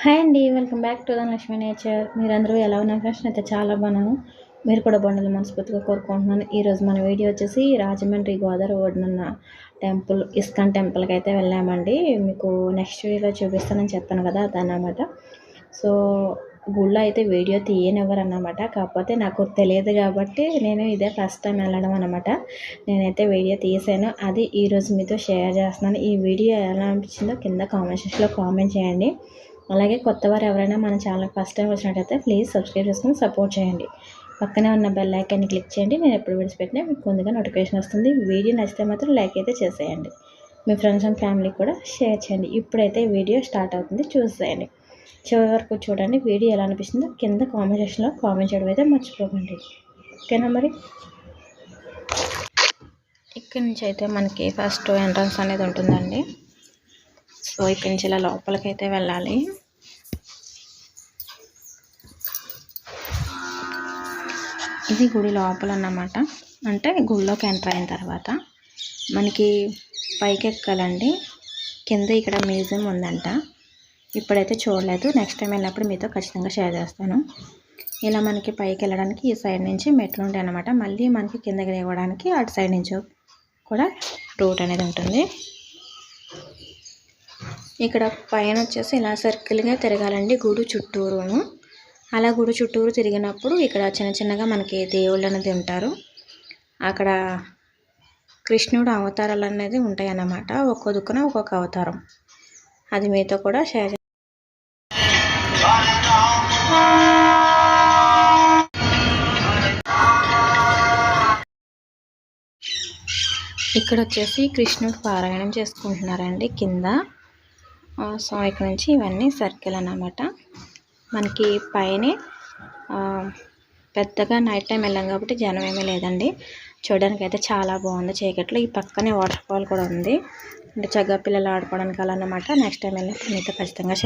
Hi అండి welcome back to Dhanalakshmi nature. మీరందరూ ఎలా ఉన్నారు? ఫ్రెండ్స్ అయితే చాలా బాగున్నాను. మీరు కూడా బాగుండాలి మనస్ఫూర్తిగా కోరుకుంటున్నాను. ఈరోజు మన వీడియో వచ్చేసి రాజమండ్రి గోదావరి ఒడ్డునున్న టెంపుల్ ఇస్కాన్ టెంపుల్కి అయితే వెళ్ళామండి. మీకు నెక్స్ట్ వీడియోలో చూపిస్తానని చెప్పాను కదా అదన్నమాట సో గుళ్ళో అయితే వీడియో తీయనివ్వరు అనమాట కాకపోతే నాకు తెలియదు కాబట్టి నేను ఇదే ఫస్ట్ టైం వెళ్ళడం అనమాట నేనైతే వీడియో తీసాను. అది ఈరోజు మీతో షేర్ చేస్తున్నాను. ఈ వీడియో ఎలా అనిపించిందో కింద కామెంట్ సెక్షన్లో కామెంట్ చేయండి. అలాగే కొత్త వారు ఎవరైనా మన ఛానల్ ఫస్ట్ టైం వచ్చినట్టయితే ప్లీజ్ సబ్స్క్రైబ్ చేసుకుని సపోర్ట్ చేయండి. పక్కనే ఉన్న బెల్ ఐకాన్ని క్లిక్ చేయండి. నేను ఎప్పుడు విడిచిపెట్టినా మీకు ముందుగా నోటిఫికేషన్ వస్తుంది. వీడియో నచ్చితే మాత్రం లైక్ అయితే చేసేయండి. మీ ఫ్రెండ్స్ అండ్ ఫ్యామిలీకి కూడా షేర్ చేయండి. ఇప్పుడైతే వీడియో స్టార్ట్ అవుతుంది. చూసేయండి. చివరి వరకు చూడండి. వీడియో ఎలా అనిపిస్తుందో కింద కామెంట్ సెక్షన్లో కామెంట్ చేయడం అయితే మర్చిపోకండి. ఓకేనా మరి? ఇక్కడి నుంచి అయితే మనకి ఫస్ట్ ఎంట్రన్స్ అనేది ఉంటుందండి. సో ఇక్కడి నుంచి ఇలా లోపలికి అయితే వెళ్ళాలి. ఇది గుడి లోపల అన్నమాట. అంటే గుడిలోకి ఎంటర్ అయిన తర్వాత మనకి పైకి ఎక్కాలండి కింద ఇక్కడ మ్యూజియం ఉందంట. ఇప్పుడైతే చూడలేదు. నెక్స్ట్ టైం వెళ్ళినప్పుడు మీతో ఖచ్చితంగా షేర్ చేస్తాను. ఇలా మనకి పైకి వెళ్ళడానికి ఈ సైడ్ నుంచి మెట్లు ఉంటాయి అనమాట మళ్ళీ మనకి కిందకి దిగడానికి అటు సైడ్ నుంచి కూడా రూట్ అనేది ఉంటుంది. ఇక్కడ పైన వచ్చేసి ఇలా సర్కిల్గా తిరగాలండి గుడి చుట్టూరును. అలా గుడి చుట్టూరు తిరిగినప్పుడు ఇక్కడ చిన్న చిన్నగా మనకి దేవుళ్ళు అనేది ఉంటారు. అక్కడ కృష్ణుడు అవతారాలు అనేది ఉంటాయి అన్నమాట ఒక్కో దుక్కున ఒక్కొక్క అవతారం. అది మీతో కూడా షేర్ ఇక్కడ వచ్చేసి కృష్ణుడు పారాయణం చేసుకుంటున్నారండి కింద. సో ఇక్కడ నుంచి ఇవన్నీ సర్కిల్ అన్నమాట. మనకి పైనే పెద్దగా నైట్ టైం వెళ్ళాం కాబట్టి జనం ఏమీ లేదండి. చూడడానికి అయితే చాలా బాగుంది చీకట్లో. ఈ పక్కనే వాటర్ ఫాల్ కూడా ఉంది. అంటే చక్కగా పిల్లలు ఆడుకోవడానికి అలా అన్నమాట. నెక్స్ట్ టైం వెళ్ళినప్పుడు మీతో ఖచ్చితంగా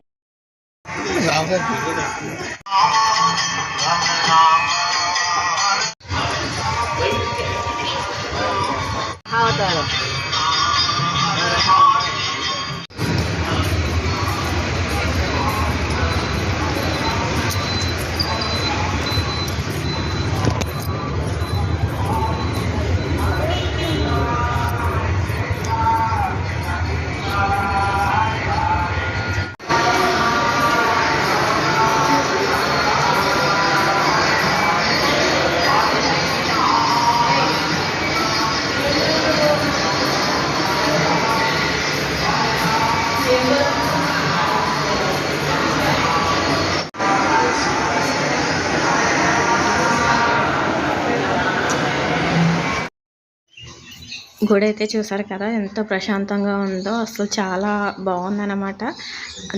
గుడి అయితే చూసారు కదా ఎంత ప్రశాంతంగా ఉందో అసలు చాలా బాగుందన్నమాట.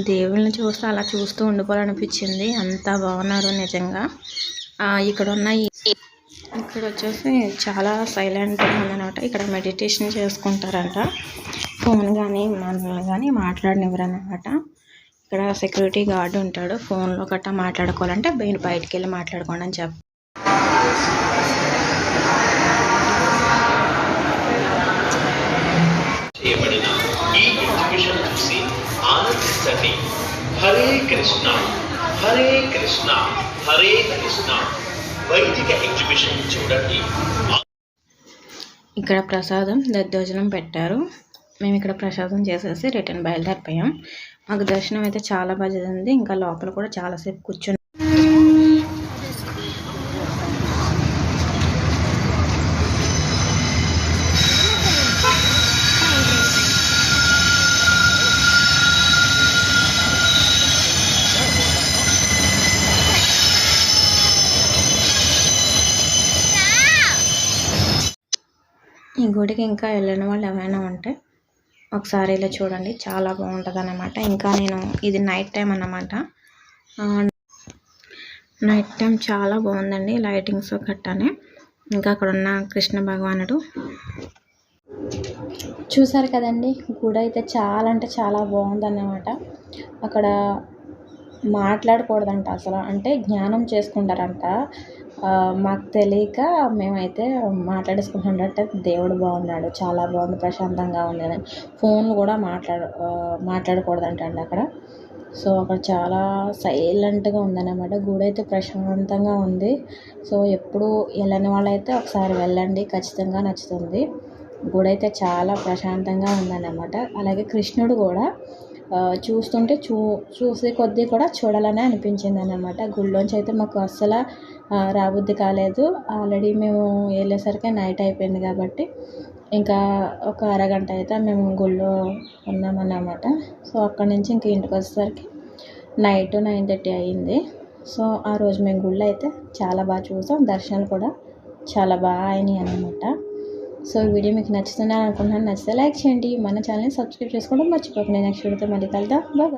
దేవుళ్ళని చూస్తే అలా చూస్తూ ఉండిపోవాలనిపించింది. అంత బాగున్నారు నిజంగా. ఇక్కడ ఉన్న ఇక్కడ వచ్చేసి చాలా సైలెంట్గా ఉందన్నమాట. ఇక్కడ మెడిటేషన్ చేసుకుంటారంట. ఫోన్ కానీ మనల్ని కానీ మాట్లాడనివ్వరన్నమాట. ఇక్కడ సెక్యూరిటీ గార్డ్ ఉంటాడు. ఫోన్లో గట్టా మాట్లాడుకోవాలంటే బయటికి వెళ్ళి మాట్లాడుకోండి అని చెప్పి ఆనందించండి హరే కృష్ణ హరే కృష్ణ హరే కృష్ణ. వైదిక ఎగ్జిబిషన్ చూడండి. ఇక్కడ ప్రసాదం దద్దోజనం పెట్టారు. మేము ఇక్కడ ప్రసాదం చేసేసి రిటర్న్ బయలుదేరిపోయాం. మాకు దర్శనం అయితే చాలా బాగా జరిగింది. ఇంకా లోపల కూడా చాలాసేపు కూర్చొని గుడికి ఇంకా వెళ్ళిన వాళ్ళు ఏమైనా ఉంటే ఒకసారి ఇలా చూడండి. చాలా బాగుంటుంది అన్నమాట ఇంకా నేను ఇది నైట్ టైం అన్నమాట. నైట్ టైం చాలా బాగుందండి లైటింగ్స్ కట్టానే. ఇంకా అక్కడ ఉన్న కృష్ణ భగవానుడు. చూసారు కదండి? గుడి అయితే చాలా అంటే చాలా బాగుందన్నమాట. అక్కడ మాట్లాడకూడదంట అసలు. అంటే జ్ఞానం చేసుకుంటారంట. మాకు తెలియక మేమైతే మాట్లాడేసుకుంటున్నట్టే దేవుడు బాగున్నాడు చాలా బాగుంది ప్రశాంతంగా ఉంది అని. ఫోన్ కూడా మాట్లాడ మాట్లాడకూడదంట అండి అక్కడ. సో అక్కడ చాలా సైలెంట్గా ఉందన్నమాట. గుడి అయితే ప్రశాంతంగా ఉంది. సో ఎప్పుడు వెళ్ళని వాళ్ళైతే ఒకసారి వెళ్ళండి ఖచ్చితంగా నచ్చుతుంది. గుడి అయితే చాలా ప్రశాంతంగా ఉందన్నమాట. అలాగే కృష్ణుడు కూడా చూస్తుంటే చూ చూసే కొద్దీ కూడా చూడాలనే అనిపించింది అనమాట గుళ్ళోంచి అయితే మాకు అస్సలు రాబుద్ది కాలేదు. ఆల్రెడీ మేము వెళ్ళేసరికి నైట్ అయిపోయింది కాబట్టి ఇంకా ఒక అరగంట అయితే మేము గుళ్ళో ఉన్నామన్నమాట. సో అక్కడి నుంచి ఇంక ఇంటికి వచ్చేసరికి నైట్ నైన్ థర్టీ అయ్యింది. సో ఆ రోజు మేము గుళ్ళో అయితే చాలా బాగా చూసాం. దర్శనాలు కూడా చాలా బాగా అయినాయి అన్నమాట. సో ఈ వీడియో మీకు నచ్చుతుందని అనుకుంటున్నాను నచ్చితే లైక్ చేయండి. మన ఛానల్ని సబ్స్క్రైబ్ చేసుకోవడం మర్చిపోకండి. నెక్స్ట్ వీడియోతో మళ్ళీ కలుద్దాం. బాయ్.